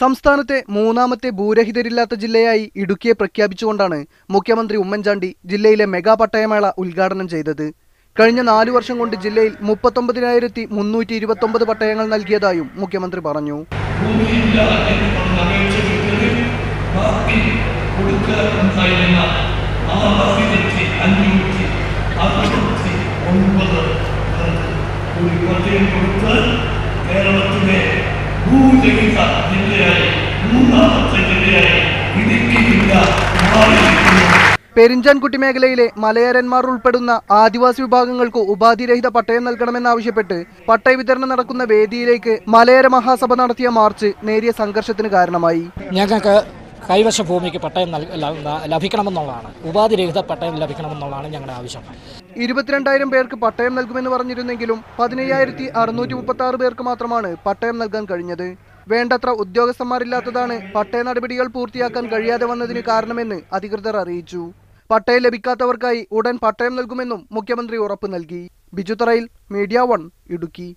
സംസ്ഥാനത്തെ മൂന്നാമത്തെ ഭൂരഹിതരില്ലാത്ത ജില്ലയായി ഇടുക്കിയെ പ്രഖ്യാപിച്ചുകൊണ്ടാണ് മുഖ്യമന്ത്രി ഉമ്മൻചാണ്ടി ജില്ലയിലെ മെഗാ പട്ടയമേള ഉദ്ഘാടനം ചെയ്തത്. കഴിഞ്ഞ നാലു വർഷം കൊണ്ട് ജില്ലയിൽ മുപ്പത്തൊമ്പതിനായിരത്തി മുന്നൂറ്റി ഇരുപത്തൊമ്പത് പട്ടയങ്ങൾ നൽകിയതായും മുഖ്യമന്ത്രി പറഞ്ഞു. ഭൂമിയില്ല പെരിഞ്ചാൻകുട്ടി മേഖലയിലെ മലയരന്മാർ ഉൾപ്പെടുന്ന ആദിവാസി വിഭാഗങ്ങൾക്ക് ഉപാധിരഹിത പട്ടയം നൽകണമെന്നാവശ്യപ്പെട്ട് പട്ടയ വിതരണം നടക്കുന്ന വേദിയിലേക്ക് മലയര മഹാസഭ നടത്തിയ മാർച്ച് നേരിയ സംഘർഷത്തിന് കാരണമായി. ഞങ്ങൾക്ക് കൈവശ ഭൂമിക്ക് പട്ടയം ലഭിക്കണമെന്നുള്ളതാണ്. ഉപാധിരഹിത പട്ടയം ലഭിക്കണമെന്നുള്ളതാണ് ഞങ്ങളുടെ ആവശ്യം. ഇരുപത്തിരണ്ടായിരം പേർക്ക് പട്ടയം നൽകുമെന്ന് പറഞ്ഞിരുന്നെങ്കിലും പതിനയ്യായിരത്തി അറുന്നൂറ്റി മുപ്പത്തി ആറ് പേർക്ക് മാത്രമാണ് പട്ടയം നൽകാൻ കഴിഞ്ഞത്. വേണ്ടത്ര ഉദ്യോഗസ്ഥന്മാരില്ലാത്തതാണ് പട്ടയ നടപടികൾ പൂർത്തിയാക്കാൻ കഴിയാതെ വന്നതിന് കാരണമെന്ന് അധികൃതർ അറിയിച്ചു. പട്ടയം ലഭിക്കാത്തവർക്കായി ഉടൻ പട്ടയം നൽകുമെന്നും മുഖ്യമന്ത്രി ഉറപ്പ് നൽകി. ബിജുതറയിൽ മീഡിയ വൺ ഇടുക്കി.